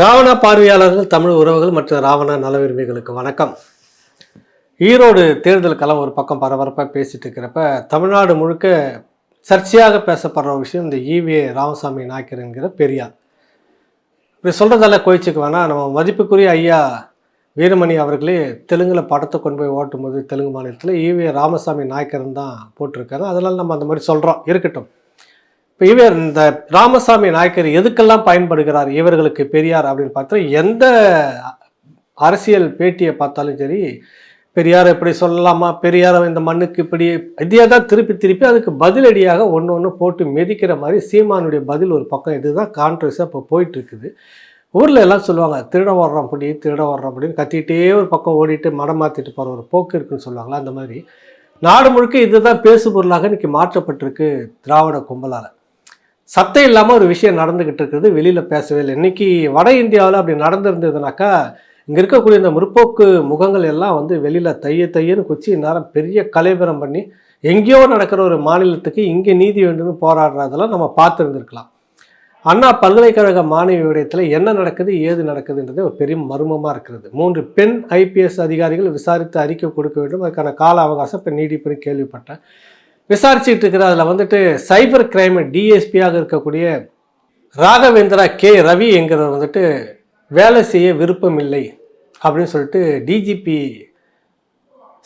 ராவணா பார்வையாளர்கள் தமிழ் உறவுகள் மற்றும் ராவணா நலவிரும்பிகளுக்கு வணக்கம். ஈரோடு தேர்தலுக்கெல்லாம் ஒரு பக்கம் பரபரப்பாக பேசிட்டு இருக்கிறப்ப தமிழ்நாடு முழுக்க சர்ச்சையாக பேசப்படுற ஒரு விஷயம் இந்த ஈவிஏ ராமசாமி நாயக்கர் என்கிற பெரியார். இப்படி சொல்கிறதெல்லாம் கோயிச்சுக்கு வேணால் நம்ம மதிப்புக்குரிய ஐயா வீரமணி அவர்களே தெலுங்கில் படத்தை கொண்டு போய் ஓட்டும்போது தெலுங்கு மாநிலத்தில் ஈவிஏ ராமசாமி நாயக்கர்னு தான் போட்டிருக்காரு. அதனால் நம்ம அந்த மாதிரி சொல்கிறோம் இருக்கட்டும். இப்போ இவர் இந்த ராமசாமி நாயக்கர் எதுக்கெல்லாம் பயன்படுகிறார் இவர்களுக்கு பெரியார் அப்படின்னு பார்த்தா எந்த அரசியல் பேட்டியை பார்த்தாலும் சரி பெரியார் இப்படி சொல்லலாமா பெரியார் இந்த மண்ணுக்கு இப்படி இதே தான் திருப்பி திருப்பி அதுக்கு பதிலடியாக ஒன்று ஒன்று போட்டு மிதிக்கிற மாதிரி சீமானுடைய பதில் ஒரு பக்கம் இதுதான் கான்ட்ரஸாக இப்போ போயிட்டு இருக்குது ஊரில் எல்லாம் சொல்லுவாங்க திருட வர்றோம் அப்படி திருட வர்றோம் அப்படின்னு கத்திக்கிட்டே ஒரு பக்கம் ஓடிட்டு மடம் மாற்றிட்டு போகிற ஒரு போக்கு இருக்குன்னு சொல்லுவாங்களா அந்த மாதிரி. நாடு முழுக்க இதுதான் பேசு பொருளாக இன்றைக்கி மாற்றப்பட்டிருக்கு திராவிட கும்பலால். சத்தம் இல்லாமல் ஒரு விஷயம் நடந்துக்கிட்டு இருக்குது. வெளியில் பேசவே இல்லை. இன்னைக்கு வட இந்தியாவில் அப்படி நடந்திருந்ததுனாக்கா இங்கே இருக்கக்கூடிய இந்த முற்போக்கு முகங்கள் எல்லாம் வந்து வெளியில் தைய தையன்னு குச்சி நேரம் பெரிய கலைபரம் பண்ணி எங்கேயோ நடக்கிற ஒரு மாநிலத்துக்கு இங்கே நீதி வேண்டும்னு போராடுறதெல்லாம் நம்ம பார்த்துருந்துருக்கலாம். அண்ணா பல்கலைக்கழக மாணவி விடயத்தில் என்ன நடக்குது ஏது நடக்குதுன்றது ஒரு பெரிய மர்மமாக இருக்கிறது. மூன்று பெண் ஐபிஎஸ் அதிகாரிகள் விசாரித்து அறிக்கை கொடுக்க வேண்டும். அதுக்கான கால அவகாசம் இப்போ நீடிப்புன்னு கேள்விப்பட்டேன் விசாரிச்சுட்டு இருக்கிற அதில் வந்துட்டு சைபர் கிரைம் டிஎஸ்பியாக இருக்கக்கூடிய ராகவேந்திரா கே ரவி என்கிறவர் வந்துட்டு வேலை செய்ய விருப்பம் இல்லை அப்படின்னு சொல்லிட்டு டிஜிபி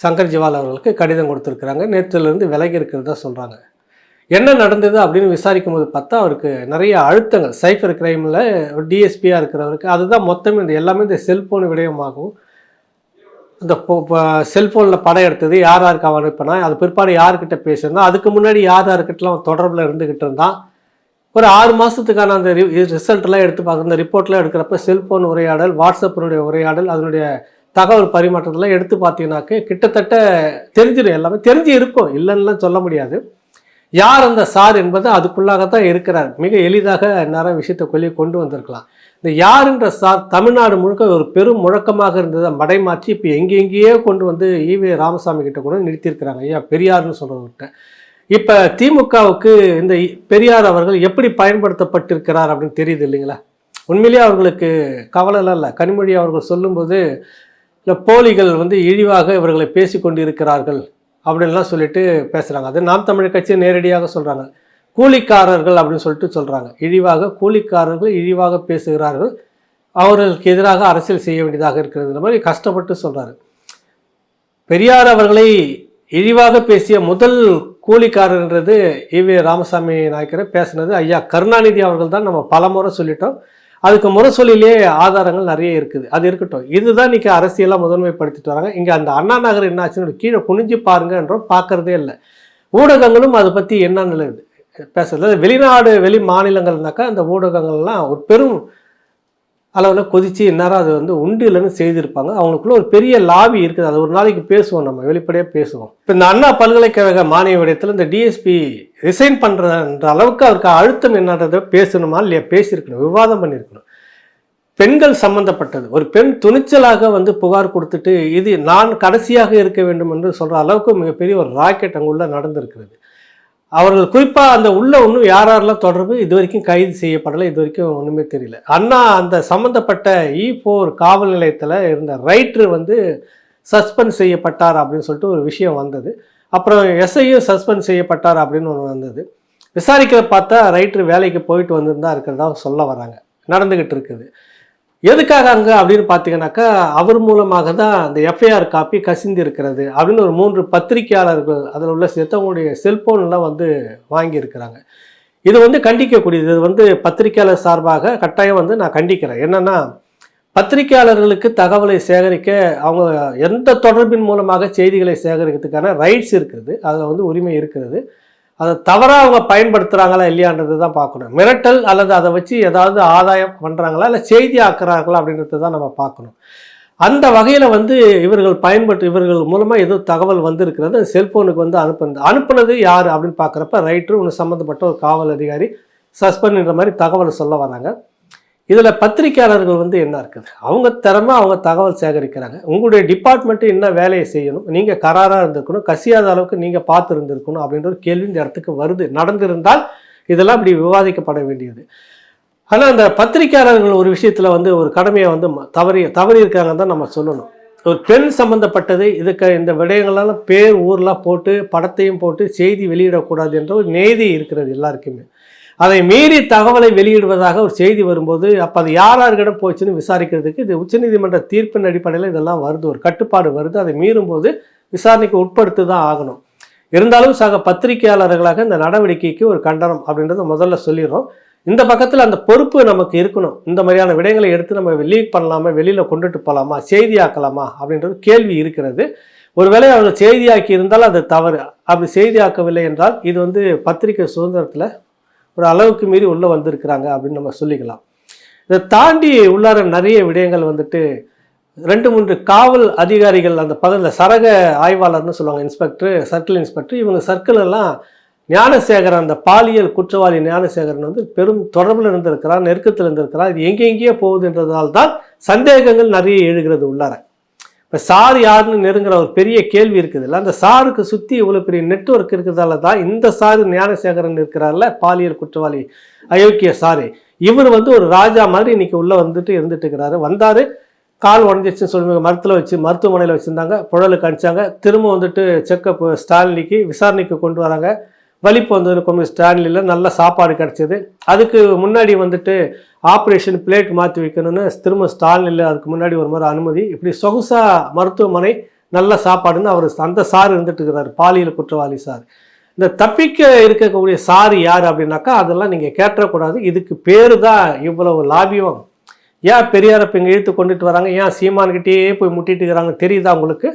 சங்கர் ஜிவால் அவர்களுக்கு கடிதம் கொடுத்துருக்குறாங்க. நேற்றுலேருந்து விலகி இருக்கிறதா சொல்கிறாங்க என்ன நடந்தது அப்படின்னு விசாரிக்கும் போது பார்த்தா அவருக்கு நிறைய அழுத்தங்கள். சைபர் கிரைமில் டிஎஸ்பியாக இருக்கிறவருக்கு. அதுதான் மொத்தமே இந்த எல்லாமே இந்த செல்ஃபோன் விடயமாகவும் அந்த செல்ஃபோனில் படம் எடுத்தது யார் யாருக்கு அவன் அனுப்பினா அது பிற்பாடு யார்கிட்ட பேசியிருந்தா அதுக்கு முன்னாடி யார் யாருக்கிட்டலாம் அவன் தொடர்பில் இருந்துக்கிட்டு இருந்தான். ஒரு ஆறு மாதத்துக்கான அந்த ரிசல்ட்லாம் எடுத்து பார்க்குற இந்த ரிப்போர்ட்லாம் எடுக்கிறப்ப செல்ஃபோன் உரையாடல் வாட்ஸ்அப்பினுடைய உரையாடல் அதனுடைய தகவல் பரிமாற்றத்தெல்லாம் எடுத்து பார்த்தீங்கன்னாக்க கிட்டத்தட்ட தெரிஞ்சிடும் எல்லாமே. தெரிஞ்சு இருக்கும் இல்லைன்னுலாம் சொல்ல முடியாது. யார் அந்த சார் என்பது அதுக்குள்ளாகத்தான் இருக்கிறார். மிக எளிதாக நேரம் விஷயத்தை கொல்லி கொண்டு வந்திருக்கலாம். இந்த யாருன்ற சார் தமிழ்நாடு முழுக்க ஒரு பெரும் முழக்கமாக இருந்ததை மடைமாற்றி இப்போ எங்கெங்கேயோ கொண்டு வந்து ஈவே ராமசாமி கிட்ட கூட நிறுத்தியிருக்கிறாங்க. ஐயா பெரியார்னு சொல்கிறவர்கிட்ட இப்போ திமுகவுக்கு இந்த இ- பெரியார் அவர்கள் எப்படி பயன்படுத்தப்பட்டிருக்கிறார் அப்படின்னு தெரியுது இல்லைங்களா? உண்மையிலேயே அவர்களுக்கு கவலைலாம் இல்லை. கனிமொழி அவர்கள் சொல்லும்போது இல்லை போலிகள் வந்து இழிவாக இவர்களை பேசி கொண்டிருக்கிறார்கள் அப்படின்லாம் சொல்லிட்டு பேசுகிறாங்க அது நாம் தமிழர் கட்சி நேரடியாக சொல்கிறாங்க கூலிக்காரர்கள் அப்படின்னு சொல்லிட்டு சொல்கிறாங்க இழிவாக கூலிக்காரர்கள் இழிவாக பேசுகிறார்கள். அவர்களுக்கு எதிராக அரசியல் செய்ய வேண்டியதாக இருக்கிறது மாதிரி கஷ்டப்பட்டு சொல்கிறாரு பெரியார் அவர்களை இழிவாக பேசிய முதல் கூலிக்காரர்ன்றது ஈவே ராமசாமி நாயக்கரை பேசுனது ஐயா கருணாநிதி அவர்கள் தான். நம்ம பலமுறை சொல்லிட்டோம். அதுக்கு முரசொலியிலே ஆதாரங்கள் நிறைய இருக்குது. அது இருக்கட்டும். இதுதான் இன்னைக்கு அரசியலாக முதன்மைப்படுத்திட்டு வராங்க. இங்கே அந்த அண்ணா நகர் என்னாச்சுன்னு கீழே குனிஞ்சு பாருங்கன்றோம் பார்க்கறதே இல்லை. ஊடகங்களும் அதை பற்றி என்னன்னு பேசுறது. வெளிநாடு வெளி மாநிலங்கள்னாக்கா அந்த ஊடகங்கள்லாம் ஒரு பெரும் அளவில் கொதித்து இந்நேரம் அது வந்து உண்டு இல்லைன்னு செய்திருப்பாங்க. அவங்களுக்குள்ள ஒரு பெரிய லாபி இருக்குது. அது ஒரு நாளைக்கு பேசுவோம் நம்ம வெளிப்படையாக பேசுவோம். இப்போ இந்த அண்ணா பல்கலைக்கழக மானிய விடயத்தில் இந்த டிஎஸ்பி ரிசைன் பண்ணுறன்ற அளவுக்கு அவருக்கு அழுத்தம் என்னன்றதை பேசணுமா இல்லையா? பேசியிருக்கணும் விவாதம் பண்ணியிருக்கணும். பெண்கள் சம்பந்தப்பட்டது. ஒரு பெண் துணிச்சலாக வந்து புகார் கொடுத்துட்டு இது நான் கடைசியாக இருக்க வேண்டும் என்று சொல்கிற அளவுக்கு மிகப்பெரிய ஒரு ராக்கெட் அங்குள்ள நடந்திருக்கிறது. அவர்கள் குறிப்பாக அந்த உள்ள ஒன்றும் யார் யாரெல்லாம் தொடர்பு இது வரைக்கும் கைது செய்யப்படலை இது வரைக்கும் ஒன்றுமே தெரியல. அண்ணா அந்த சம்மந்தப்பட்ட இ e ஃபோர் காவல் நிலையத்தில் இருந்த ரைட்ரு வந்து சஸ்பெண்ட் செய்யப்பட்டார் அப்படின்னு சொல்லிட்டு ஒரு விஷயம் வந்தது. அப்புறம் எஸ்ஐயும் சஸ்பெண்ட் செய்யப்பட்டார் அப்படின்னு ஒன்று வந்தது. விசாரிக்கிற பார்த்தா ரைட்ரு வேலைக்கு போயிட்டு வந்திருந்தா இருக்கிறதா சொல்ல வராங்க நடந்துக்கிட்டு இருக்குது. எதுக்காக அங்கே அப்படின்னு பார்த்தீங்கன்னாக்கா அவர் மூலமாக தான் அந்த எஃப்ஐஆர் காப்பி கசிந்து இருக்கிறது அப்படின்னு ஒரு மூன்று பத்திரிகையாளர்கள் அதில் உள்ள செத்தவங்களுடைய செல்போன்லாம் வந்து வாங்கியிருக்கிறாங்க. இது வந்து கண்டிக்கக்கூடியது. இது வந்து பத்திரிகையாளர் சார்பாக கட்டாயம் வந்து நான் கண்டிக்கிறேன். என்னென்னா பத்திரிகையாளர்களுக்கு தகவலை சேகரிக்க அவங்க எந்த தொடர்பின் மூலமாக செய்திகளை சேகரிக்கிறதுக்கான ரைட்ஸ் இருக்குது. அதில் வந்து உரிமை இருக்கிறது. அதை தவறாக அவங்க பயன்படுத்துகிறாங்களா இல்லையான்றது தான் பார்க்கணும். மிரட்டல் அல்லது அதை வச்சு ஏதாவது ஆதாயம் பண்ணுறாங்களா இல்லை செய்தி ஆக்குறாங்களா அப்படின்றது தான் நம்ம பார்க்கணும். அந்த வகையில் வந்து இவர்கள் பயன்பட்டு இவர்கள் மூலமாக ஏதோ தகவல் வந்திருக்கிறது. செல்ஃபோனுக்கு வந்து அனுப்புனது. அனுப்புனது யார் அப்படின்னு பார்க்குறப்ப ரைட்ரு ஒன்று சம்மந்தப்பட்ட ஒரு காவல் அதிகாரி சஸ்பெண்ட்ன்ற மாதிரி தகவலை சொல்ல வராங்க. இதில் பத்திரிக்கையாளர்கள் வந்து என்ன இருக்குது? அவங்க திறமை அவங்க தகவல் சேகரிக்கிறாங்க. உங்களுடைய டிபார்ட்மெண்ட்டு என்ன வேலையை செய்யணும்? நீங்கள் கராராக இருந்திருக்கணும் கசியாத அளவுக்கு நீங்கள் பார்த்து இருந்திருக்கணும் அப்படின்ற ஒரு கேள்வி இந்த இடத்துக்கு வருது. நடந்திருந்தால் இதெல்லாம் இப்படி விவாதிக்கப்பட வேண்டியது. ஆனால் அந்த பத்திரிக்கையாளர்கள் ஒரு விஷயத்தில் வந்து ஒரு கடமையை வந்து தவறி தவறி இருக்காங்கன்னு தான் நம்ம சொல்லணும். ஒரு பெண் சம்மந்தப்பட்டது இதுக்கு இந்த விடயங்கள்லாம் பேர் ஊர்லாம் போட்டு படத்தையும் போட்டு செய்தி வெளியிடக்கூடாது என்ற ஒரு நேதி இருக்கிறது எல்லாருக்குமே. அதை மீறி தகவலை வெளியிடுவதாக ஒரு செய்தி வரும்போது அப்போ அது யார் யாருக்கிடம் போச்சுன்னு விசாரிக்கிறதுக்கு இது உச்சநீதிமன்ற தீர்ப்பின் அடிப்படையில் இதெல்லாம் வருது ஒரு கட்டுப்பாடு வருது. அதை மீறும்போது விசாரணைக்கு உட்படுத்து தான் ஆகணும். இருந்தாலும் சக பத்திரிகையாளர்களாக இந்த நடவடிக்கைக்கு ஒரு கண்டனம் அப்படின்றத முதல்ல சொல்லிடுறோம். இந்த பக்கத்தில் அந்த பொறுப்பு நமக்கு இருக்கணும். இந்த மாதிரியான விடயங்களை எடுத்து நம்ம லீக் பண்ணலாமா வெளியில் கொண்டுட்டு போகலாமா செய்தியாக்கலாமா அப்படின்றது கேள்வி இருக்கிறது. ஒருவேளை அவங்க செய்தியாக்கி இருந்தால் அது தவறு. அப்படி செய்தியாக்கவில்லை என்றால் இது வந்து பத்திரிகை சுதந்திரத்தில் ஒரு அளவுக்கு மீறி உள்ளே வந்திருக்கிறாங்க அப்படின்னு நம்ம சொல்லிக்கலாம். இதை தாண்டி உள்ளார நிறைய விடயங்கள் வந்துட்டு ரெண்டு மூன்று காவல் அதிகாரிகள் அந்த பகுதியில் சரக ஆய்வாளர்னு சொல்லுவாங்க இன்ஸ்பெக்டர் சர்க்கிள் இன்ஸ்பெக்டர் இவங்க சர்க்கிள் எல்லாம் ஞானசேகரன் அந்த பாலியல் குற்றவாளி ஞானசேகரன் வந்து பெரும் தொடர்பில் இருந்திருக்கிறார் நெருக்கத்தில் இருந்திருக்கிறார். இது எங்கெங்கேயோ போகுதுன்றதால் தான் சந்தேகங்கள் நிறைய எழுகிறது உள்ளார. இப்போ சார் யாருன்னு நெருங்குற ஒரு பெரிய கேள்வி இருக்குதுல்ல அந்த சாருக்கு சுற்றி இவ்வளோ பெரிய நெட்வொர்க் இருக்கிறதால தான் இந்த சாரு ஞானசேகரன் இருக்கிறார்ல பாலியல் குற்றவாளி அயோக்கிய சாரு. இவர் வந்து ஒரு ராஜா மாதிரி இன்னைக்கு உள்ளே வந்துட்டு இருந்துட்டு இருக்கிறாரு. வந்தார் கால் உடஞ்சிச்சுன்னு சொல்லி மரத்தில் வச்சு மருத்துவமனையில் வச்சுருந்தாங்க புழலுக்கு அனுப்பிச்சாங்க திரும்ப வந்துட்டு செக்கப் ஸ்டாலினிக்கு விசாரணைக்கு கொண்டு வராங்க. வலிப்பு வந்து கொஞ்சம் ஸ்டான்லியில் நல்ல சாப்பாடு கிடச்சிது. அதுக்கு முன்னாடி வந்துட்டு ஆப்ரேஷன் பிளேட் மாற்றி வைக்கணும்னு திரும்ப ஸ்டாலினில் அதுக்கு முன்னாடி ஒரு முறை அனுமதி. இப்படி சொகுசா மருத்துவமனை நல்ல சாப்பாடுன்னு அவர் அந்த சார் இருந்துட்டு இருக்கிறார் பாலியல் குற்றவாளி சார். இந்த தப்பிக்க இருக்கக்கூடிய சார் யார் அப்படின்னாக்கா அதெல்லாம் நீங்கள் கேட்டக்கூடாது இதுக்கு பேர் தான் இவ்வளவு லாபியம். ஏன் பெரியாரை இப்போ இங்கே இழுத்து கொண்டுட்டு வராங்க? ஏன் சீமான்கிட்டயே போய் முட்டிட்டு இருக்கிறாங்க தெரியுதா உங்களுக்கு?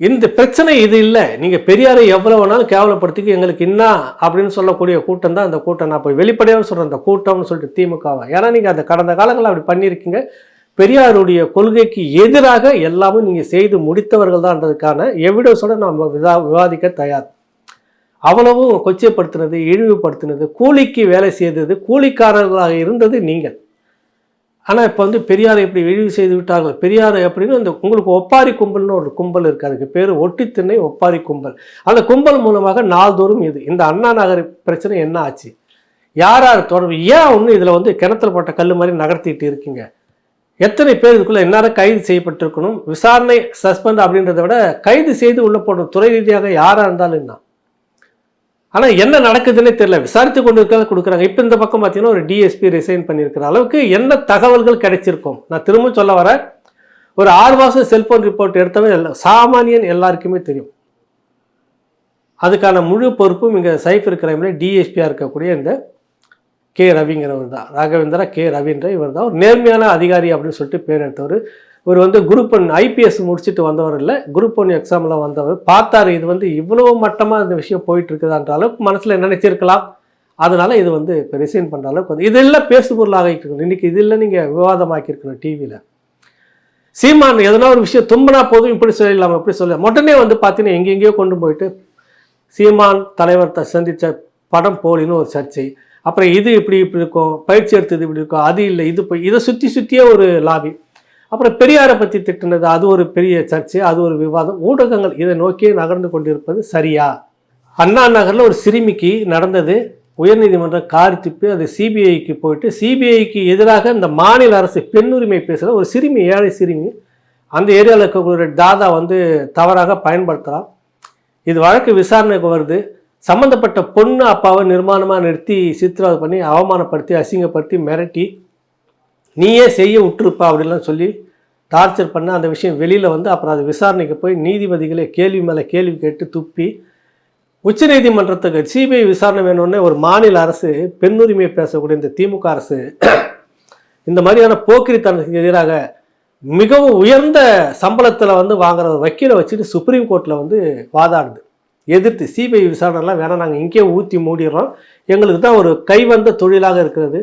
இந்த பிரச்சனை இது இல்லை. நீங்கள் பெரியாரை எவ்வளோ வேணாலும் கேவலப்படுத்திக்கு எங்களுக்கு என்ன அப்படின்னு சொல்லக்கூடிய கூட்டம் தான் அந்த கூட்டம். நான் போய் வெளிப்படையாக சொல்கிறேன் அந்த கூட்டம்னு சொல்லிட்டு திமுகவை. ஏன்னா நீங்கள் அந்த கடந்த காலங்களில் அப்படி பண்ணியிருக்கீங்க. பெரியாருடைய கொள்கைக்கு எதிராக எல்லாமே நீங்கள் செய்து முடித்தவர்கள் தான்ன்றதுக்கான எவிடன்ஸோடு நம்ம விவா விவாதிக்க தயார். அவ்வளவும் கொச்சைப்படுத்தினது இழிவுபடுத்தினது கூலிக்கு வேலை செய்தது கூலிக்காரர்களாக இருந்தது நீங்கள். ஆனால் இப்போ வந்து பெரியாரை இப்படி இழிவு செய்து விட்டார்கள் பெரியாரை அப்படின்னு அந்த உங்களுக்கு ஒப்பாரி கும்பல்னு ஒரு கும்பல் இருக்குது அதுக்கு பேர் ஒட்டித்திண்ணை ஒப்பாரி கும்பல். அந்த கும்பல் மூலமாக நாள்தோறும் இது. இந்த அண்ணா நகர் பிரச்சனை என்ன ஆச்சு? யார் யார் தொடர்பு? ஏன் ஒன்று இதில் வந்து கிணத்துல போட்ட கல் மாதிரி நகர்த்திட்டு இருக்கீங்க? எத்தனை பேர் இதுக்குள்ளே இந்நேரம் கைது செய்யப்பட்டிருக்கணும்? விசாரணை சஸ்பெண்ட் அப்படின்றத விட கைது செய்து உள்ள போடணும் துறை ரீதியாக யாராக இருந்தாலும் என்ன? ஆனால் என்ன நடக்குதுன்னே தெரியல. விசாரித்து கொண்டு இருக்கிறத கொடுக்குறாங்க. இப்போ இந்த பக்கம் பார்த்தீங்கன்னா ஒரு டிஎஸ்பி ரிசைன் பண்ணியிருக்கிற அளவுக்கு என்ன தகவல்கள் கிடைச்சிருக்கும்? நான் திரும்ப சொல்ல வரேன். ஒரு ஆறு மாதம் செல்ஃபோன் ரிப்போர்ட் எடுத்தவன் எல்லா சாமானியன் எல்லாருக்குமே தெரியும். அதுக்கான முழு பொறுப்பும் இங்கே சைஃபர் கிரைமில் டிஎஸ்பியாக இருக்கக்கூடிய இந்த கே ரவிங்கிறவர் தான். ராகவேந்திரா கே ரவின்ற இவர் தான் ஒரு நேர்மையான அதிகாரி அப்படின்னு சொல்லிட்டு பேர் எடுத்தவர் இவர் வந்து குரூப் ஒன் ஐபிஎஸ் முடிச்சுட்டு வந்தவர் இல்லை குரூப் ஒன் எக்ஸாமில் வந்தவர். பார்த்தாரு இது வந்து இவ்வளோ மட்டமாக இந்த விஷயம் போயிட்டு இருக்குதான்ற அளவுக்கு மனசில் நினைச்சிருக்கலாம்? அதனால இது வந்து இப்போ ரிசைன் பண்ணுற அளவுக்கு வந்து இதெல்லாம் பேசுபொருளாக இருக்கணும் இன்னைக்கு இதில் நீங்கள் விவாதமாக்கியிருக்கணும் டிவியில் சீமான் எதனா ஒரு விஷயம் தும்பினா போதும் இப்படி சொல்லிடலாம் இப்படி சொல்ல. உடனே வந்து பார்த்தீங்கன்னா எங்கெங்கேயோ கொண்டு போயிட்டு சீமான் தலைவர் த- படம் போலின்னு ஒரு சர்ச்சை. அப்புறம் இது இப்படி இப்படி இருக்கும் பயிற்சி எடுத்தது இப்படி இருக்கும் அது இல்லை இது போய் இதை சுற்றி சுற்றியே ஒரு லாபி அப்புறம் பெரியாரை பற்றி திட்டினது அது ஒரு பெரிய சர்ச்சை அது ஒரு விவாதம். ஊடகங்கள் இதை நோக்கியே நகர்ந்து கொண்டிருப்பது சரியா? அண்ணா நகரில் ஒரு சிறுமிக்கு நடந்தது. உயர்நீதிமன்றம் காரி அது சிபிஐக்கு போயிட்டு சிபிஐக்கு எதிராக இந்த மாநில அரசு பெண்ணுரிமை பேசுகிற ஒரு சிறுமி ஏழை சிறுமி அந்த ஏரியாவில் இருக்கக்கூடிய தாதா வந்து தவறாக பயன்படுத்துகிறான் இது வழக்கு விசாரணைக்கு வருது. சம்மந்தப்பட்ட பொண்ணு அப்பாவை நிர்மாணமாக நிறுத்தி சித்திரவதை பண்ணி அவமானப்படுத்தி அசிங்கப்படுத்தி மிரட்டி நீயே செய்ய விட்டுருப்பா அப்படின்லாம் சொல்லி டார்ச்சர் பண்ண அந்த விஷயம் வெளியில் வந்து அப்புறம் அது விசாரணைக்கு போய் நீதிபதிகளே கேள்வி மேலே கேள்வி கேட்டு துப்பி உச்சநீதிமன்றத்துக்கு சிபிஐ விசாரணை வேணும்னே ஒரு மாநில அரசு பெண்ணுரிமையை பேசக்கூடிய இந்த திமுக அரசு இந்த மாதிரியான போக்கிரித்தனத்துக்கு எதிராக மிகவும் உயர்ந்த சம்பளத்தில் வந்து வாங்குற ஒரு வக்கீலை வச்சுட்டு சுப்ரீம் கோர்ட்டில் வந்து வாதாடுது. எதிர்த்து சிபிஐ விசாரணைலாம் வேணாம் நாங்கள் இங்கேயே ஊற்றி மூடிடுறோம். எங்களுக்கு தான் ஒரு கைவந்த தொழிலாக இருக்கிறது.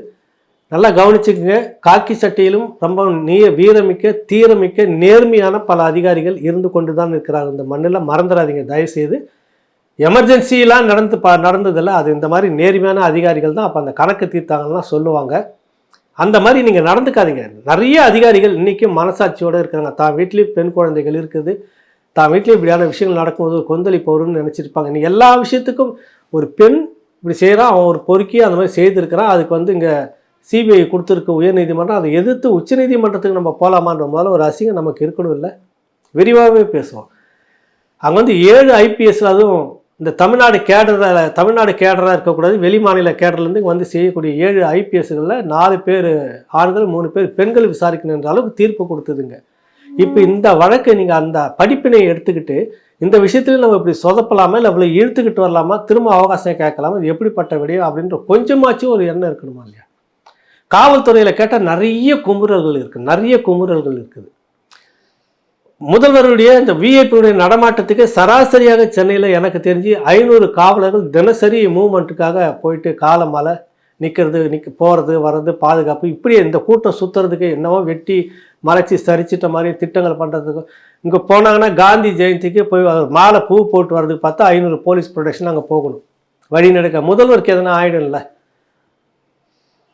நல்லா கவனிச்சுக்கங்க. காக்கி சட்டையிலும் ரொம்ப நீய வீரமிக்க தீரமிக்க நேர்மையான பல அதிகாரிகள் இருந்து கொண்டு தான் இருக்கிறாங்க. இந்த மண்ணில் மறந்துடாதீங்க. தயவுசெய்து எமர்ஜென்சிலாம் நடந்து பா நடந்ததில்ல அது இந்த மாதிரி நேர்மையான அதிகாரிகள் தான் அப்போ அந்த கணக்கு தீர்த்தாங்கலாம் சொல்லுவாங்க. அந்த மாதிரி நீங்கள் நடந்துக்காதீங்க. நிறைய அதிகாரிகள் இன்றைக்கும் மனசாட்சியோடு இருக்கிறாங்க தான் வீட்லேயும் பெண் குழந்தைகள் இருக்குது. தான் வீட்லேயும் இப்படியான விஷயங்கள் நடக்கும்போது ஒரு கொந்தளிப்பு வரும்னு நினச்சிருப்பாங்க. நீ எல்லா விஷயத்துக்கும் ஒரு பெண் இப்படி செய்கிறான் அவன் ஒரு பொறுக்கி அந்த மாதிரி செய்திருக்கிறான். அதுக்கு வந்து இங்கே சிபிஐ கொடுத்துருக்க உயர்நீதிமன்றம் அதை எதிர்த்து உச்சநீதிமன்றத்துக்கு நம்ம போகலாமான்ற முதல்ல ஒரு அசிங்கம் நமக்கு இருக்கணும் இல்லை. விரிவாகவே பேசுவோம். அங்கே வந்து ஏழு ஐபிஎஸ்ல அதுவும் இந்த தமிழ்நாடு கேடரில் தமிழ்நாடு கேடராக இருக்கக்கூடாது வெளி மாநில கேடர்லேருந்து வந்து செய்யக்கூடிய ஏழு ஐபிஎஸ்களில் நாலு பேர் ஆண்கள் மூணு பேர் பெண்கள் விசாரிக்கணுன்ற அளவுக்கு தீர்ப்பு கொடுத்ததுங்க. இப்போ இந்த வழக்கை நீங்கள் அந்த படிப்பினை எடுத்துக்கிட்டு இந்த விஷயத்துல நம்ம இப்படி சொதப்பலாமா இல்லை இவ்வளோ இழுத்துக்கிட்டு வரலாமா திரும்ப அவகாசம் கேட்கலாமா இது எப்படிப்பட்ட விடையும் அப்படின்ற கொஞ்சமாச்சும் ஒரு எண்ணம் இருக்கணுமா இல்லையா? காவல்துறையில் கேட்டால் நிறைய குமுறல்கள் இருக்குது நிறைய குமுறல்கள் இருக்குது. முதல்வருடைய இந்த விஐபியுடைய நடமாட்டத்துக்கு சராசரியாக சென்னையில் எனக்கு தெரிஞ்சு ஐநூறு காவலர்கள் தினசரி மூவ்மெண்ட்டுக்காக போயிட்டு காலமால நிற்கிறது நிற்க போகிறது வர்றது பாதுகாப்பு இப்படி இந்த கூட்டம் சுற்றுறதுக்கு என்னவோ வெட்டி மறைச்சி சரிச்சிட்ட மாதிரி திட்டங்கள் பண்ணுறதுக்கு இங்கே போனாங்கன்னா காந்தி ஜெயந்திக்கு போய் மாலை பூ போட்டு வர்றதுக்கு பார்த்தா ஐநூறு போலீஸ் ப்ரொடெக்ஷன் அங்கே போகணும். வழி நடக்க. முதல்வருக்கு எதனா ஆயிடும்ல.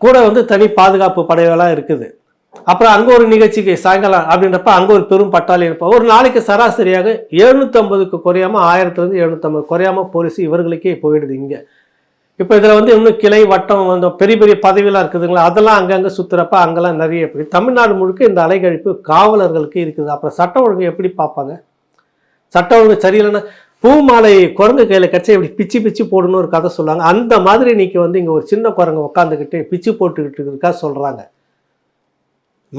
கூட வந்து தனி பாதுகாப்பு படைகளாக இருக்குது. அப்புறம் அங்கே ஒரு நிகழ்ச்சிக்கு சாயங்காலம் அப்படின்றப்ப அங்கே ஒரு பெரும் பட்டாளி இருப்போம் ஒரு நாளைக்கு சராசரியாக எழுநூற்றம்பதுக்கு குறையாமல் ஆயிரத்துலேருந்து எழுநூற்றம்பது குறையாமல் போலீஸ் இவர்களுக்கே போயிடுது இங்கே. இப்போ இதில் வந்து இன்னும் கிளை வட்டம் வந்து பெரிய பெரிய பதவியெலாம் இருக்குதுங்களா? அதெல்லாம் அங்கங்கே சுற்றுறப்ப அங்கெல்லாம் நிறைய இப்படி தமிழ்நாடு முழுக்க இந்த அலைகழிப்பு காவலர்களுக்கு இருக்குது. அப்புறம் சட்டம் ஒழுங்கு எப்படி பார்ப்பாங்க? சட்டம் ஒழுங்கு சரியில்லைன்னா பூ மாலை குரங்கு கையில் கட்சி இப்படி பிச்சு பிச்சு போடணும்னு ஒரு கதை சொல்லுவாங்க. அந்த மாதிரி இன்னைக்கு வந்து இங்கே ஒரு சின்ன குரங்கு உட்காந்துக்கிட்டு பிச்சு போட்டுக்கிட்டு இருக்கா சொல்கிறாங்க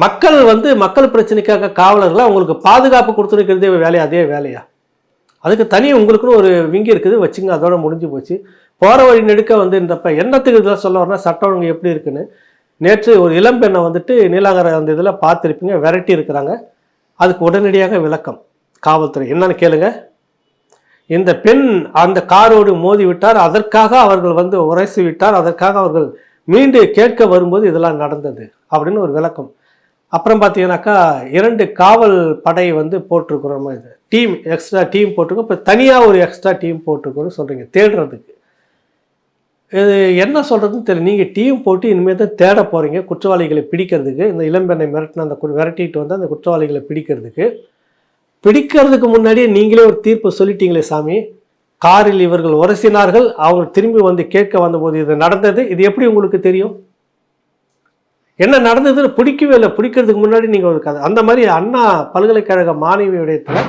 மக்கள் வந்து மக்கள் பிரச்சனைக்காக காவலர்களை அவங்களுக்கு பாதுகாப்பு கொடுத்துருக்கிறதே வேலையா? அதே வேலையா? அதுக்கு தனி உங்களுக்குன்னு ஒரு விங்கி இருக்குது. வச்சுங்க அதோட முடிஞ்சு போச்சு. போகிற வழி நெடுக்க வந்து இந்தப்ப என்னத்துக்கு இதெல்லாம் சொல்ல வரனா சட்டம் ஒழுங்கு எப்படி இருக்குன்னு. நேற்று ஒரு இளம்பெண்ணை வந்துட்டு நீலாங்கரை அந்த இதில் பார்த்துருப்பீங்க விரட்டி இருக்கிறாங்க. அதுக்கு உடனடியாக விளக்கம். காவல்துறை. என்னன்னு கேளுங்க. இந்த பெண் அந்த காரோடு மோதி விட்டார் அதற்காக அவர்கள் வந்து உரைசி விட்டார் அதற்காக அவர்கள் மீண்டு கேட்க வரும்போது இதெல்லாம் நடந்தது அப்படின்னு ஒரு விளக்கம். அப்புறம் பார்த்தீங்கன்னாக்கா இரண்டு காவல் படை வந்து போட்டிருக்கிறோம். இது டீம் எக்ஸ்ட்ரா டீம் போட்டிருக்கோம். இப்போ தனியாக ஒரு எக்ஸ்ட்ரா டீம் போட்டிருக்கோன்னு சொல்கிறீங்க தேடுறதுக்கு. இது என்ன சொல்கிறதுன்னு தெரியல. நீங்கள் டீம் போட்டு இனிமேல் தான் தேட போகிறீங்க குற்றவாளிகளை பிடிக்கிறதுக்கு. இந்த இளம்பெண்ணை மிரட்டின அந்த கு- விரட்டிட்டு வந்து அந்த குற்றவாளிகளை பிடிக்கிறதுக்கு. பிடிக்கிறதுக்கு முன்னாடியே நீங்களே ஒரு தீர்ப்பு சொல்லிட்டீங்களே சாமி. காரில் இவர்கள் உரசினார்கள் அவங்க திரும்பி வந்து கேட்க வந்தபோது இது நடந்தது. இது எப்படி உங்களுக்கு தெரியும்? என்ன நடந்ததுன்னு பிடிக்கவே இல்லை. பிடிக்கிறதுக்கு முன்னாடி நீங்கள் ஒரு கதை. அந்த மாதிரி அண்ணா பல்கலைக்கழக மாணவி விடயத்தில்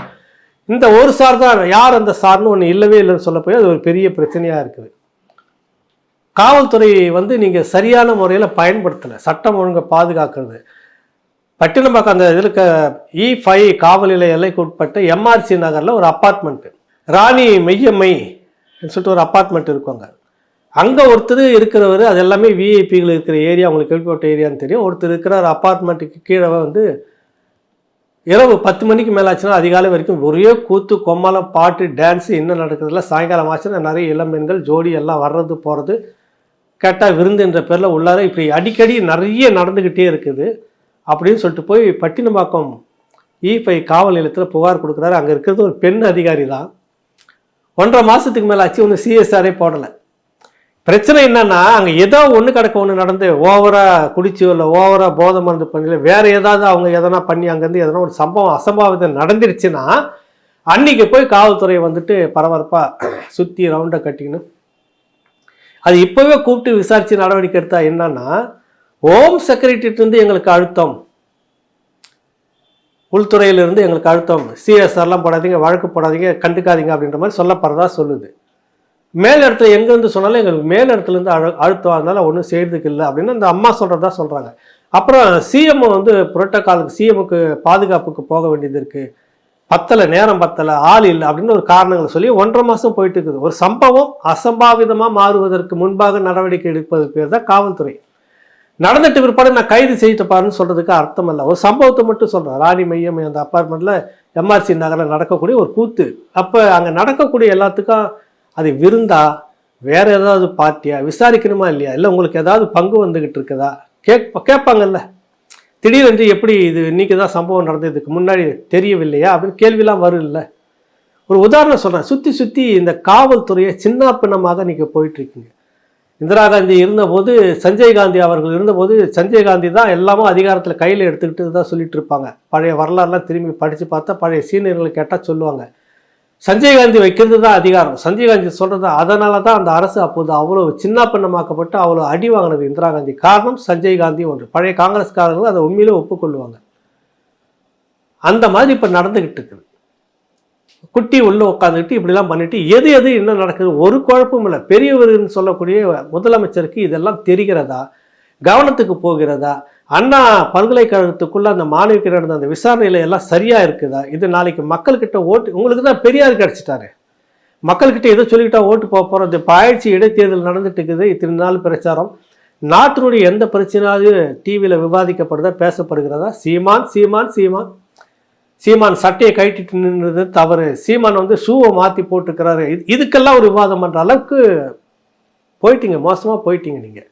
இந்த ஒரு சார் தான் யார் அந்த சார்னு ஒன்று இல்லவே இல்லைன்னு சொல்ல போய் அது ஒரு பெரிய பிரச்சனையாக இருக்குது. காவல்துறை வந்து நீங்கள் சரியான முறையில் பயன்படுத்தலை. சட்டம் ஒழுங்கை பாதுகாக்கிறது. பட்டினம்பாக்கம் அந்த இதில் இ ஃபைவ் e காவல் நிலைய எல்லைக்கு உட்பட்ட எம்ஆர்சி நகரில் ஒரு அப்பார்ட்மெண்ட்டு ராணி மெய்யம்மை சொல்லிட்டு ஒரு அப்பார்ட்மெண்ட் இருக்குவாங்க. அங்கே ஒருத்தர் இருக்கிறவர் அது எல்லாமே விஐபிகள் இருக்கிற ஏரியா அவங்களுக்கு கேள்விப்பட்ட ஏரியான்னு தெரியும். ஒருத்தர் இருக்கிறார் அப்பார்ட்மெண்ட்டுக்கு கீழே வந்து இரவு பத்து மணிக்கு மேலே ஆச்சுன்னா அதிகாலை வரைக்கும் ஒரே கூத்து கொம்மலம் பாட்டு டான்ஸு என்ன நடக்கிறதுல சாயங்காலம் ஆச்சுன்னா நிறைய இளம்பெண்கள் ஜோடி எல்லாம் வர்றது போகிறது கேட்டால் விருந்துன்ற பேரில் உள்ளார இப்படி அடிக்கடி நிறைய நடந்துக்கிட்டே இருக்குது. அப்படின்னு சொல்லிட்டு போய் பட்டினமாக்கம் இஃபை காவல் நிலையத்தில் புகார் கொடுக்குறாரு. அங்கே இருக்கிறது ஒரு பெண் அதிகாரி தான். ஒன்றரை மாதத்துக்கு மேலே ஆச்சு ஒன்று சிஎஸ்ஆரே போடலை. பிரச்சனை என்னன்னா அங்கே ஏதோ ஒன்று கிடக்க ஒன்று நடந்து ஓவராக குடிச்சு இல்லை ஓவராக போதை மருந்து பண்ணல வேற ஏதாவது அவங்க எதனா பண்ணி அங்கேருந்து எதனா ஒரு சம்பவம் அசம்பாவிதம் நடந்துருச்சுன்னா அன்றைக்கி போய் காவல்துறை வந்துட்டு பரபரப்பாக சுற்றி ரவுண்டை கட்டிக்கணும். அது இப்போவே கூப்பிட்டு விசாரித்து நடவடிக்கை எடுத்தால் என்னன்னா ஹோம் செக்ரட்டரிட்டிருந்து எங்களுக்கு அழுத்தம். உள்துறையிலிருந்து எங்களுக்கு அழுத்தம். சிஎஸ்ஆர்லாம் போடாதீங்க வழக்கு போடாதீங்க கண்டுக்காதீங்க அப்படின்ற மாதிரி சொல்லப்படுறதா சொல்லுது. மேல் இடத்துல எங்கேருந்து சொன்னாலும் எங்களுக்கு மேல் இடத்துலேருந்து அழு அழுத்தம். அதனால் ஒன்றும் செய்கிறதுக்கு இல்லை அப்படின்னு அந்த அம்மா சொல்கிறதா சொல்கிறாங்க அப்புறம் சிஎம் வந்து புரோட்டோகாலுக்கு சிஎம்முக்கு பாதுகாப்புக்கு போக வேண்டியது இருக்குது பத்தலை நேரம் பத்தலை ஆள் இல்லை அப்படின்னு ஒரு காரணங்களை சொல்லி ஒன்றரை மாதம் போயிட்டு இருக்குது. ஒரு சம்பவம் அசம்பாவிதமாக மாறுவதற்கு முன்பாக நடவடிக்கை எடுப்பது பேர் தான் காவல்துறை. நடந்துட்டு பிற்பாடு நான் கைது செய்யிட்டு பாருன்னு சொல்கிறதுக்கு அர்த்தம் இல்லை. ஒரு சம்பவத்தை மட்டும் சொல்கிறேன் ராணி மையம் அந்த அப்பார்ட்மெண்ட்டில் எம்ஆர்சி நகரில் நடக்கக்கூடிய ஒரு கூத்து. அப்போ அங்கே நடக்கக்கூடிய எல்லாத்துக்கும் அது விருந்தா வேறு ஏதாவது பார்ட்டியா? விசாரிக்கணுமா இல்லையா? இல்லை உங்களுக்கு ஏதாவது பங்கு வந்துக்கிட்டு இருக்குதா? கேட்ப கேட்பாங்கல்ல. திடீரென்று எப்படி இது இன்னைக்கு தான் சம்பவம் நடந்தது? இதுக்கு முன்னாடி தெரியவில்லையா? அப்படின்னு கேள்விலாம் வரும் இல்லை ஒரு உதாரணம் சொல்கிறேன் சுற்றி சுற்றி இந்த காவல்துறையை சின்ன பின்னமாக நீங்கள் போயிட்டுருக்கீங்க இந்திரா காந்தி இருந்தபோது சஞ்சய் காந்தி அவர்கள் இருந்தபோது சஞ்சய் காந்தி தான் எல்லாமும் அதிகாரத்தில் கையில் எடுத்துக்கிட்டு தான் சொல்லிட்டு இருப்பாங்க. பழைய வரலாறுலாம் திரும்பி படித்து பார்த்தா பழைய சீனியர்களை கேட்டால் சொல்லுவாங்க. சஞ்சய் காந்தி வைக்கிறது தான் அதிகாரம். சஞ்சய் காந்தி சொல்கிறது அதனால தான் அந்த அரசு அப்போது அவ்வளோ சின்ன பின்னமாக்கப்பட்டு அவ்வளோ அடி வாங்கினது இந்திரா காந்தி. காரணம் சஞ்சய் காந்தி ஒன்று. பழைய காங்கிரஸ்காரர்கள் அதை உண்மையிலே ஒப்புக்கொள்வாங்க. அந்த மாதிரி இப்போ நடந்துக்கிட்டு இருக்குது. குட்டி உள்ளே உட்காந்துக்கிட்டு இப்படிலாம் பண்ணிட்டு எது எது என்ன நடக்குது ஒரு குழப்பமும் இல்லை. பெரியவர்னு சொல்லக்கூடிய முதலமைச்சருக்கு இதெல்லாம் தெரிகிறதா? கவனத்துக்கு போகிறதா? அண்ணா பல்கலைக்கழகத்துக்குள்ளே அந்த மாணவிக்கு நடந்த அந்த விசாரணையில எல்லாம் சரியாக இருக்குதா? இது நாளைக்கு மக்கள்கிட்ட ஓட்டு உங்களுக்கு தான் பெரியார் கிடச்சிட்டாரு. மக்கள்கிட்ட எதை சொல்லிக்கிட்டா ஓட்டு போக போகிறோம் இந்த பயிற்சி இடைத்தேர்தல் நடந்துட்டு இருக்குது. இத்தனை நாள் பிரச்சாரம். நாட்டினுடைய எந்த பிரச்சனையாவது டிவியில் விவாதிக்கப்படுதா பேசப்படுகிறதா? சீமான் சீமான் சீமான். சீமான் சட்டையை கழட்டிட்டு நின்றது தவறு. சீமான் வந்து ஷூவை மாற்றி போட்டுக்கிறாரு. இது இதுக்கெல்லாம் ஒரு விவாதம் பண்ணுற அளவுக்கு போயிட்டீங்க மோசமாக போயிட்டீங்க நீங்கள்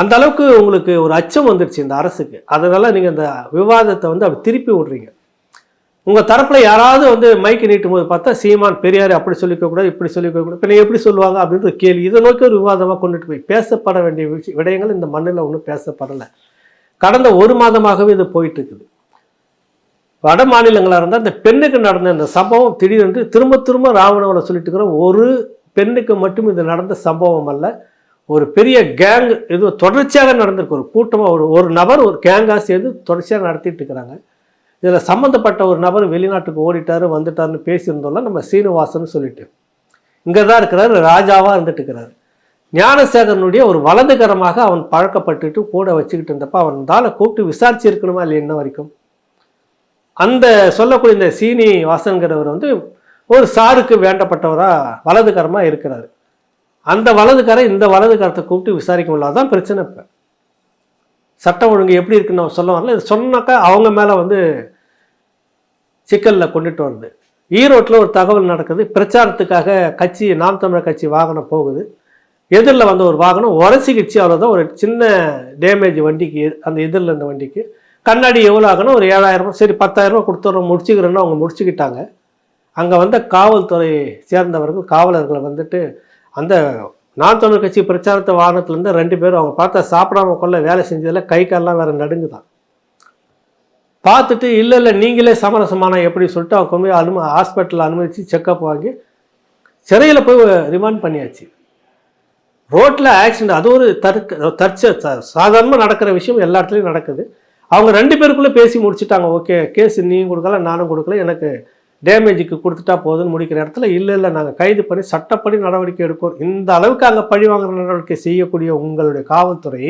அந்த அளவுக்கு உங்களுக்கு ஒரு அச்சம் வந்துருச்சு இந்த அரசுக்கு. அதனால் நீங்கள் இந்த விவாதத்தை வந்து அப்படி திருப்பி விடுறீங்க. உங்கள் தரப்பில் யாராவது வந்து மைக்கு நீட்டும் போது பார்த்தா சீமான் பெரியார் அப்படி சொல்லிக்கக்கூடாது இப்படி சொல்லிக்க கூடாது இப்போ எப்படி சொல்லுவாங்க அப்படின்ற கேள்வி. இதை நோக்கி ஒரு விவாதமாக கொண்டுட்டு போய் பேசப்பட வேண்டிய விஷய விடயங்கள் இந்த மண்ணில் ஒன்றும் பேசப்படலை. கடந்த ஒரு மாதமாகவே இது போயிட்டு இருக்குது. வட மாநிலங்களாக இருந்தால் இந்த பெண்ணுக்கு நடந்த அந்த சம்பவம் திடீரென்று திரும்ப திரும்ப ராவணவனை சொல்லிட்டு இருக்கிற ஒரு பெண்ணுக்கு மட்டும் இது நடந்த சம்பவம் அல்ல. ஒரு பெரிய கேங் இது தொடர்ச்சியாக நடந்திருக்கு. ஒரு கூட்டமாக ஒரு ஒரு நபர் ஒரு கேங்காக சேர்ந்து தொடர்ச்சியாக நடத்திட்டு இருக்கிறாங்க. இதில் சம்மந்தப்பட்ட ஒரு நபர் வெளிநாட்டுக்கு ஓடிட்டாரு வந்துட்டார்னு பேசியிருந்தோம்ல நம்ம சீனிவாசன் சொல்லிட்டு. இங்கே தான் இருக்கிறாரு ராஜாவாக இருந்துட்டு இருக்கிறார். ஞானசேகரனுடைய ஒரு வலதுகரமாக அவன் பழக்கப்பட்டுட்டு கூட வச்சுக்கிட்டு இருந்தப்ப அவன் தாளை கூப்பிட்டு விசாரிச்சிருக்கணுமா இல்லை என்ன வரைக்கும்? அந்த சொல்லக்கூடிய இந்த சீனி வாசன்கிறவர் வந்து ஒரு சாருக்கு வேண்டப்பட்டவராக வலதுகரமாக இருக்கிறார். அந்த வலதுக்காரை இந்த வலதுக்காரத்தை கூப்பிட்டு விசாரிக்க முடியல தான் பிரச்சனை இப்போ. சட்டம் ஒழுங்கு எப்படி இருக்குன்னு நம்ம சொல்ல வரல. இது சொன்னாக்கா அவங்க மேலே வந்து சிக்கலில் கொண்டுட்டு வருது. ஈரோட்டில் ஒரு தகவல் நடக்குது. பிரச்சாரத்துக்காக கட்சி நாம் தமிழர் கட்சி வாகனம் போகுது. எதிரில் வந்த ஒரு வாகனம் உரசிக்கிச்சு அவ்வளோதான் ஒரு சின்ன டேமேஜ் வண்டிக்கு அந்த எதிரில் இருந்த வண்டிக்கு கண்ணாடி எவ்வளோ ஆகணும்? ஒரு ஏழாயிரம் சரி பத்தாயிரரூபா கொடுத்துட்றோம். முடிச்சுக்கிறோன்னு அவங்க முடிச்சுக்கிட்டாங்க. அங்கே வந்த காவல்துறை சேர்ந்தவர்கள் காவலர்களை வந்துட்டு அந்த நான் தமிழ் கட்சி பிரச்சாரத்தை வாகனத்துலேருந்து ரெண்டு பேரும் அவங்க பார்த்தா சாப்பிடாம கொள்ள வேலை செஞ்சதில் கை கால்லாம் வேறு நடுங்குதான். பார்த்துட்டு இல்லை இல்லை நீங்களே சமரசமான எப்படி? சொல்லிட்டு அவங்க கொண்டு போய் அனும ஹாஸ்பிட்டலில் அனுமதித்து செக்கப் வாங்கி சிறையில் போய் ரிமாண்ட் பண்ணியாச்சு. ரோட்டில் ஆக்சிடென்ட் அது ஒரு தற்க தற்ச சாதாரணமாக நடக்கிற விஷயம் எல்லா இடத்துலையும் நடக்குது. அவங்க ரெண்டு பேருக்குள்ளே பேசி முடிச்சுட்டாங்க. ஓகே கேஸ் நீயும் கொடுக்கல நானும் கொடுக்கல. எனக்கு டேமேஜுக்கு கொடுத்துட்டா போதுன்னு முடிக்கிற இடத்துல இல்லை இல்லை நாங்கள் கைது பண்ணி சட்டப்படி நடவடிக்கை எடுப்போம் இந்த அளவுக்கு அங்கே பழி வாங்குற நடவடிக்கை செய்யக்கூடிய உங்களுடைய காவல்துறை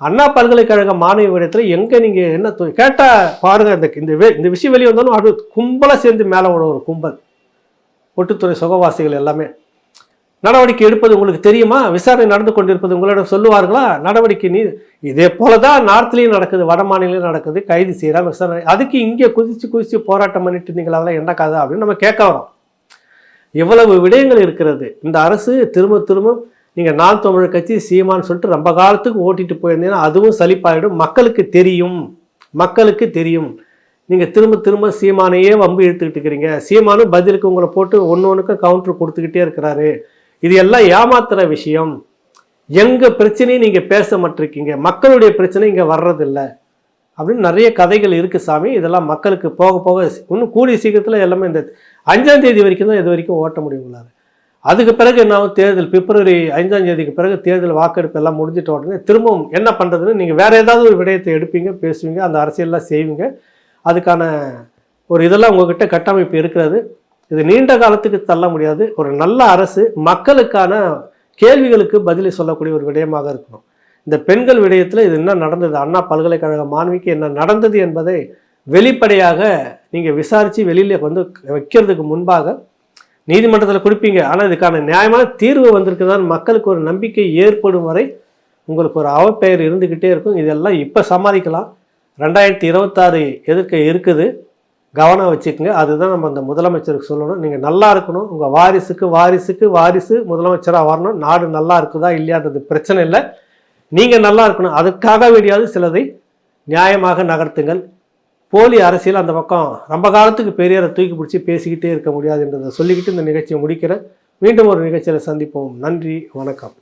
அண்ணா பல்கலைக்கழக மாணவி விடயத்தில் எங்கே நீங்கள் என்ன கேட்டால் பாருங்கள் இந்த இந்த வே இந்த விஷயம் வெளியே வந்தாலும் அது கும்பலாக சேர்ந்து மேலே விட ஒரு கும்பல். ஒட்டுத்துறை சுகவாசிகள் எல்லாமே. நடவடிக்கை எடுப்பது உங்களுக்கு தெரியுமா? விசாரணை நடந்து கொண்டிருப்பது உங்களிடம் சொல்லுவார்களா? நடவடிக்கை நீ இதே போல தான் நார்த்லேயும் நடக்குது வட மாநிலம் நடக்குது கைது செய்கிறாங்க விசாரணை. அதுக்கு இங்கே குதித்து குதித்து போராட்டம் பண்ணிட்டு இருந்தீங்களா? அதெல்லாம் என்ன கதை அப்படின்னு நம்ம கேட்க வரோம். இவ்வளவு விடயங்கள் இருக்கிறது. இந்த அரசு திரும்ப திரும்ப நீங்கள் நாள் தமிழ் கட்சி சீமான்னு சொல்லிட்டு ரொம்ப காலத்துக்கு ஓட்டிட்டு போயிருந்தீங்கன்னா அதுவும் சலிப்பாயிடும். மக்களுக்கு தெரியும். மக்களுக்கு தெரியும். நீங்கள் திரும்ப திரும்ப சீமானையே வம்பு இழுத்துக்கிட்டு இருக்கிறீங்க. சீமானும் பதிலுக்கு உங்களை போட்டு ஒன்று ஒன்றுக்கு கவுண்டர் கொடுத்துக்கிட்டே இருக்கிறாரு. இது எல்லாம் ஏமாத்துற விஷயம். எங்கள் பிரச்சனையும் நீங்கள் பேச மாட்டிருக்கீங்க மக்களுடைய பிரச்சனை இங்கே வர்றதில்ல. அப்படின்னு நிறைய கதைகள் இருக்குது சாமி. இதெல்லாம் மக்களுக்கு போக போக இன்னும் கூடிய சீக்கிரத்தில் எல்லாமே இந்த அஞ்சாம் தேதி வரைக்கும் தான் இது வரைக்கும் ஓட்ட முடியும் உள்ளார். அதுக்கு பிறகு என்ன தேர்தல் பிப்ரவரி ஐந்தாம் தேதிக்கு பிறகு தேர்தல் வாக்கெடுப்பு எல்லாம் முடிஞ்சிட்ட உடனே திரும்பவும் என்ன பண்ணுறதுன்னு நீங்கள் வேறு ஏதாவது ஒரு விடயத்தை எடுப்பீங்க பேசுவீங்க அந்த அரசியல்லாம் செய்வீங்க. அதுக்கான ஒரு இதெல்லாம் உங்ககிட்ட கட்டமைப்பு இருக்கிறது. இது நீண்ட காலத்துக்கு தள்ள முடியாது. ஒரு நல்ல அரசு மக்களுக்கான கேள்விகளுக்கு பதிலை சொல்லக்கூடிய ஒரு விடயமாக இருக்கணும். இந்த பெண்கள் விடயத்தில் இது என்ன நடந்தது? அண்ணா பல்கலைக்கழக மாணவிக்கு என்ன நடந்தது என்பதை வெளிப்படையாக நீங்கள் விசாரித்து வெளியில் வந்து வைக்கிறதுக்கு முன்பாக நீதிமன்றத்தில் கொடுப்பீங்க. ஆனால் இதுக்கான நியாயமான தீர்வு வந்திருக்குதான். மக்களுக்கு ஒரு நம்பிக்கை ஏற்படும் வரை உங்களுக்கு ஒரு அவப்பெயர் இருந்துக்கிட்டே இருக்கும். இதெல்லாம் இப்போ சமாளிக்கலாம். ரெண்டாயிரத்தி இருபத்தாறு எதிர்க்க இருக்குது. கவனம் வச்சுக்கோங்க. அதுதான் நம்ம அந்த முதலமைச்சருக்கு சொல்லணும். நீங்கள் நல்லா இருக்கணும். உங்கள் வாரிசுக்கு வாரிசுக்கு வாரிசு முதலமைச்சராக வரணும். நாடு நல்லா இருக்குதா இல்லையான்றது பிரச்சனை இல்லை. நீங்கள் நல்லா இருக்கணும். அதுக்காக வேண்டியாவது சிலதை நியாயமாக நகர்த்துங்கள். போலி அரசியல் அந்த பக்கம் ரொம்ப காலத்துக்கு பெரியாரை தூக்கி பிடிச்சி பேசிக்கிட்டே இருக்க முடியாது என்றதை சொல்லிக்கிட்டு இந்த நிகழ்ச்சியை முடிக்கிறேன். மீண்டும் ஒரு நிகழ்ச்சியில் சந்திப்போம். நன்றி. வணக்கம்.